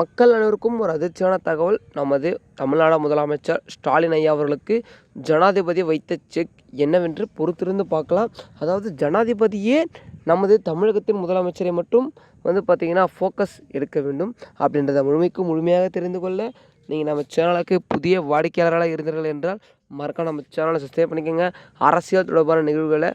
மக்கள் அனைவருக்கும் ஒரு அதிர்ச்சியான தகவல். நமது தமிழ்நாடு முதலமைச்சர் ஸ்டாலின் ஐயா அவர்களுக்கு ஜனாதிபதி வைத்த செக் என்னவென்று பொறுத்திருந்து பார்க்கலாம். அதாவது ஜனாதிபதியே நமது தமிழகத்தின் முதலமைச்சரை மட்டும் வந்து பார்த்திங்கன்னா ஃபோக்கஸ் எடுக்க வேண்டும் அப்படின்றத முழுமைக்கும் முழுமையாக தெரிந்து கொள்ள நீங்கள் நம்ம சேனலுக்கு புதிய வாடிக்கையாளராக இருந்தீர்கள் என்றால் மறக்காம நம்ம சேனலை சப்ஸ்கிரைப் பண்ணிக்கோங்க. அரசியல் தொடர்பான நிகழ்வுகளை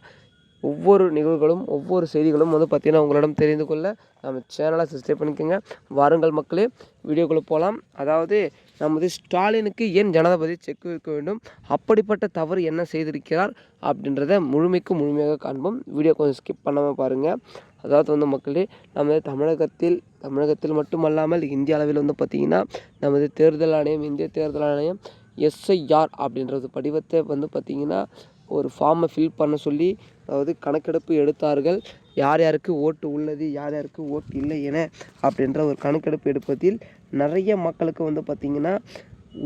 ஒவ்வொரு நிகழ்வுகளும் ஒவ்வொரு செய்திகளும் வந்து பார்த்திங்கன்னா உங்களிடம் தெரிந்து கொள்ள நம்ம சேனலை சப்ஸ்கிரைப் பண்ணிக்கோங்க. வாருங்கள் மக்களே வீடியோக்குள்ளே போகலாம் அதாவது நமது ஸ்டாலினுக்கு ஏன் ஜனாதிபதி செக் வைக்க வேண்டும். அப்படிப்பட்ட தவறு என்ன செய்திருக்கிறார் அப்படின்றத முழுமைக்கு முழுமையாக காண்போம். வீடியோ கொஞ்சம் ஸ்கிப் பண்ணாமல் பாருங்கள் அதாவது வந்து மக்களே நமது தமிழகத்தில் தமிழகத்தில் மட்டுமல்லாமல் இந்திய அளவில் வந்து பார்த்திங்கன்னா நமது தேர்தல் ஆணையம் இந்திய தேர்தல் ஆணையம் எஸ்ஐஆர் அப்படின்றது படிவத்தை வந்து பார்த்திங்கன்னா ஒரு ஃபார்மை ஃபில் பண்ண சொல்லி அதாவது கணக்கெடுப்பு எடுத்தார்கள். யார் யாருக்கு ஓட்டு உள்ளது யார் யாருக்கு ஓட்டு இல்லை என அப்படின்ற ஒரு கணக்கெடுப்பு எடுப்பதில் நிறைய மக்களுக்கு வந்து பார்த்திங்கன்னா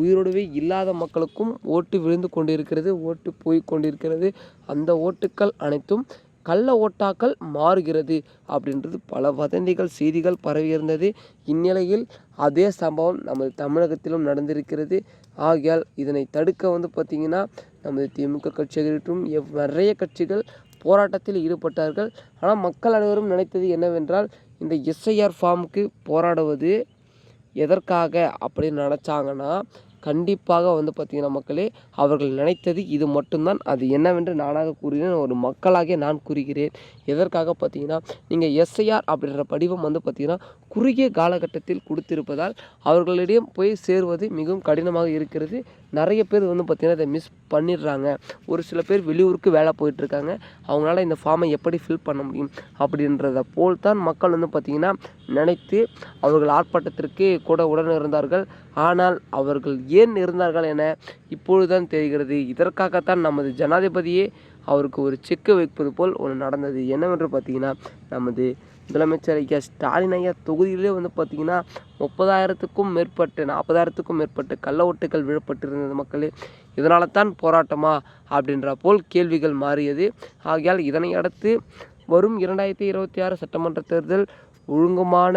உயிரோடவே இல்லாத மக்களுக்கும் ஓட்டு விழுந்து கொண்டிருக்கிறது ஓட்டு போய் கொண்டிருக்கிறது. அந்த ஓட்டுக்கள் அனைத்தும் கள்ள ஓட்டாக்கள் மாறுகிறது அப்படின்றது பல வதந்திகள் செய்திகள் பரவியிருந்தது இந்நிலையில் அதே சம்பவம் நமது தமிழகத்திலும் நடந்திருக்கிறது. ஆகையால் இதனை தடுக்க வந்து பார்த்திங்கன்னா நமது திமுக கட்சியாகட்டும் எவ் நிறைய கட்சிகள் போராட்டத்தில் ஈடுபட்டார்கள். ஆனால் மக்கள் அனைவரும் நினைத்தது என்னவென்றால் இந்த எஸ்ஐஆர் ஃபார்முக்கு போராடுவது எதற்காக அப்படின்னு நினச்சாங்கன்னா கண்டிப்பாக வந்து பார்த்திங்கன்னா மக்களே அவர்கள் நினைத்தது இது மட்டும்தான். அது என்னவென்று நானாக கூறுகிறேன் ஒரு மக்களாகிய நான் கூறுகிறேன். எதற்காக பார்த்தீங்கன்னா நீங்கள் எஸ்ஐஆர் அப்படின்ற படிவம் வந்து பார்த்திங்கன்னா குறுகிய காலகட்டத்தில் கொடுத்திருப்பதால் அவர்களிடம் போய் சேர்வது மிகவும் கடினமாக இருக்கிறது. நிறைய பேர் வந்து பார்த்திங்கன்னா இதை மிஸ் பண்ணிடுறாங்க. ஒரு சில பேர் வெளியூருக்கு வேலை போயிட்டுருக்காங்க. அவங்களால இந்த ஃபார்மை எப்படி ஃபில் பண்ண முடியும் அப்படின்றத போல் தான் மக்கள் வந்து பார்த்திங்கன்னா நினைத்து அவர்கள் ஆர்ப்பாட்டத்திற்கு கூட உடன் இருந்தார்கள். ஆனால் அவர்கள் ஏன் இருந்தார்கள் என இப்பொழுதுதான் தெரிகிறது. இதற்காகத்தான் நமது ஜனாதிபதியே அவருக்கு ஒரு செக்கு வைப்பது போல் ஒன்று நடந்தது. என்னவென்று பார்த்தீங்கன்னா நமது முதலமைச்சர் ஐயா ஸ்டாலின் ஐயா தொகுதியிலே வந்து பார்த்திங்கன்னா முப்பதாயிரத்துக்கும் மேற்பட்டு நாற்பதாயிரத்துக்கும் மேற்பட்டு கள்ள ஓட்டுகள் விழப்பட்டிருந்தது மக்களே. இதனால தான் போராட்டமா அப்படின்ற போல் கேள்விகள் மாறியது. ஆகையால் இதனை அடுத்து வரும் இரண்டாயிரத்தி இருபத்தி ஆறு சட்டமன்ற தேர்தல் ஒழுங்குமான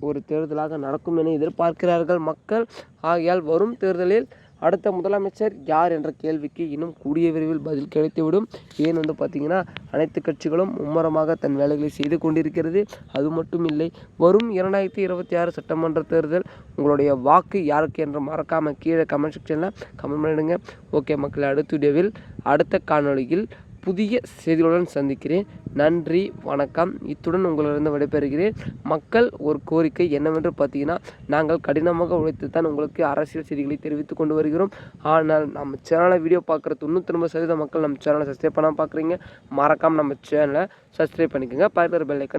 ஒரு தேர்தலாக நடக்கும் என எதிர்பார்க்கிறார்கள் மக்கள். ஆகையால் வரும் தேர்தலில் அடுத்த முதலமைச்சர் யார் என்ற கேள்விக்கு இன்னும் கூடிய விரைவில் பதில் கிடைத்துவிடும். ஏன் வந்து பார்த்திங்கன்னா அனைத்து கட்சிகளும் மும்முரமாக தன் வேலைகளை செய்து கொண்டிருக்கிறது. அது மட்டும் இல்லை வரும் இரண்டாயிரத்தி இருபத்தி ஆறு சட்டமன்ற தேர்தல் உங்களுடைய வாக்கு யாருக்கு என்று மறக்காமல் கீழே கமெண்ட் செக்ஷனில் கமெண்ட் பண்ணிடுங்க. ஓகே மக்கள் அடுத்த வீடியோவில் அடுத்த காணொளியில் புதிய செய்திகளுடன் சந்திக்கிறேன். நன்றி வணக்கம். இத்துடன் உங்களிடம் விடைபெறுகிறேன். மக்கள் ஒரு கோரிக்கை என்னவென்று பார்த்தீங்கன்னா நாங்கள் கடினமாக உழைத்து தான் உங்களுக்கு அரசியல் செய்திகளை தெரிவித்து கொண்டு வருகிறோம். ஆனால் நம்ம சேனலை வீடியோ பார்க்குற தொண்ணூற்றி சதவீத மக்கள் நம்ம சேனலை சப்ஸ்கிரைப் பண்ணாமல் பார்க்குறீங்க. மறக்காமல் நம்ம சேனலை சப்ஸ்கிரைப் பண்ணிக்கோங்க. பக்கத்தில் பெல்லைக்கன்